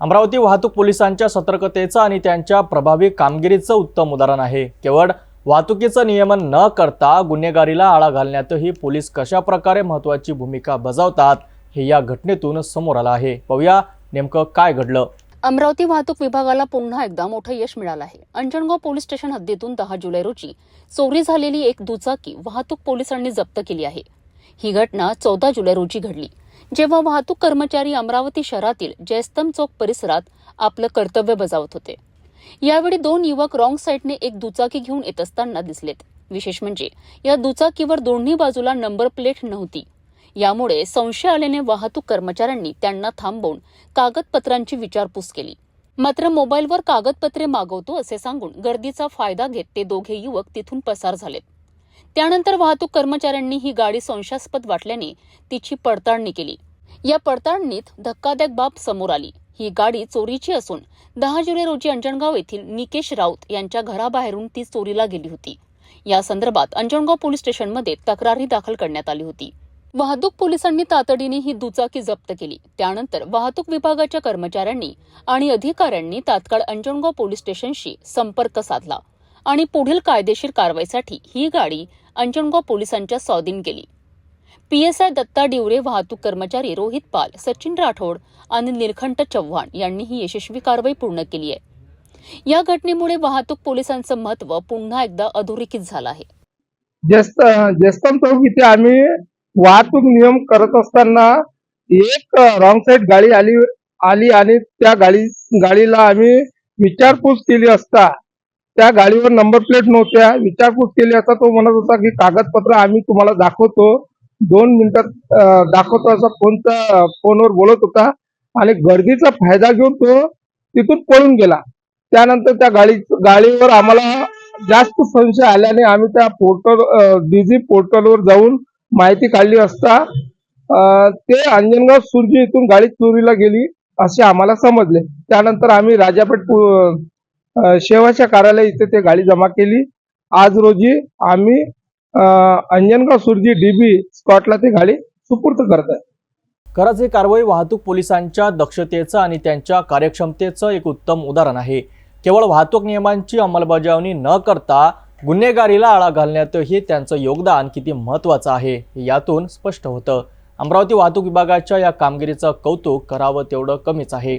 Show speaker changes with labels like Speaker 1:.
Speaker 1: अमरावती वाहतूक पोलिसांच्या सतर्कतेचं आणि त्यांच्या प्रभावी कामगिरीचं उत्तम उदाहरण आहे. केवळ वाहतुकीचं नियमन न करता गुन्हेगारीला आळा घालण्यातही पोलीस कशा प्रकारे महत्त्वाची भूमिका बजावतात हे या घटनेतून समोर आलं आहे. पाहूया नेमकं काय घडलं.
Speaker 2: अमरावती वाहतूक विभागाला पुन्हा एकदा मोठं यश मिळालं आहे. अंजनगाव पोलीस स्टेशन हद्दीतून दहा जुलै रोजी चोरी झालेली एक दुचाकी वाहतूक पोलिसांनी जप्त केली आहे. ही घटना चौदा जुलै रोजी घडली. जेव्हा वाहतूक कर्मचारी अमरावती शहरातील जयस्तम चौक परिसरात आपलं कर्तव्य बजावत होते. यावेळी दोन युवक रॉंग साईडने एक दुचाकी घेऊन येत असताना दिसलेत. विशेष म्हणजे या दुचाकीवर दोन्ही बाजूला नंबर प्लेट नव्हती. यामुळे संशय आल्याने वाहतूक कर्मचाऱ्यांनी त्यांना थांबवून कागदपत्रांची विचारपूस केली. मात्र मोबाईलवर कागदपत्रे मागवतो असे सांगून गर्दीचा फायदा घेत ते दोघे युवक तिथून पसार झालेत. त्यानंतर वाहतूक कर्मचाऱ्यांनी ही गाडी संशयास्पद वाटल्याने तिची पडताळणी केली. या पडताळणीत धक्कादायक बाब समोर आली. ही गाडी चोरीची असून दहा जुलै रोजी अंजणगाव येथील निकेश राऊत यांच्या घराबाहेरून ती चोरीला गेली होती. या संदर्भात अंजणगाव पोलीस स्टेशनमध्ये तक्रारही दाखल करण्यात आली होती. वाहतूक पोलिसांनी तातडीने ही दुचाकी जप्त केली. त्यानंतर वाहतूक विभागाच्या कर्मचाऱ्यांनी आणि अधिकाऱ्यांनी तात्काळ अंजणगाव पोलीस स्टेशनशी संपर्क साधला. आणि पुढील कायदेशीर कारवाईसाठी ही गाडी अंजणगाव पोलिसांच्या स्वाधीन केली. पीएसआय दत्ता डिवरे वाहतूक कर्मचारी रोहित पाल सचिन राठोड आणि निलखंठ चव्हाण यांनी ही यशस्वी कारवाई पूर्ण केली आहे. या घटनेमुळे वाहतूक पोलिसांचं महत्त्व पुन्हा एकदा अधोरेखित झालं आहे.
Speaker 3: जस्तम चौक इथे आम्ही वाहतूक नियम करत असताना एक रॉंग साईड गाडी आली आली आणि त्या गाडी गाडीला आम्ही विचारपूस केली असता त्या गाडीवर नंबर प्लेट नव्हत्या. विचारपूस केली असता तो म्हणत होता की कागदपत्र आम्ही तुम्हाला दाखवतो. दोन मिनिटात दाखवतो असा फोनचा फोनवर बोलत होता. आणि गर्दीचा फायदा घेऊन तो तिथून पळून गेला. त्यानंतर त्या गाडी गाडीवर आम्हाला जास्त संशय आल्याने आम्ही त्या पोर्टल डीजी पोर्टलवर जाऊन माहिती काढली असता ते अंजनगाव सुरजी इथून गाडी चोरीला गेली असे आम्हाला समजले. त्यानंतर आम्ही राजापेठ शेवाच्या कार्यालय इथे ते गाडी जमा केली. आज रोजी आम्ही अंजनगाव सुरजी डीबी स्कॉटला ती गाडी सुपूर्द करत आहे.
Speaker 1: खरंच ही कारवाई वाहतूक पोलिसांच्या दक्षतेचं आणि त्यांच्या कार्यक्षमतेचं एक उत्तम उदाहरण आहे. केवळ वाहतूक नियमांची अंमलबजावणी न करता गुन्हेगारीला आळा घालण्यातही त्यांचं योगदान किती महत्त्वाचं आहे यातून स्पष्ट होतं. अमरावती वाहतूक विभागाच्या या कामगिरीचं कौतुक करावं तेवढं कमीच आहे.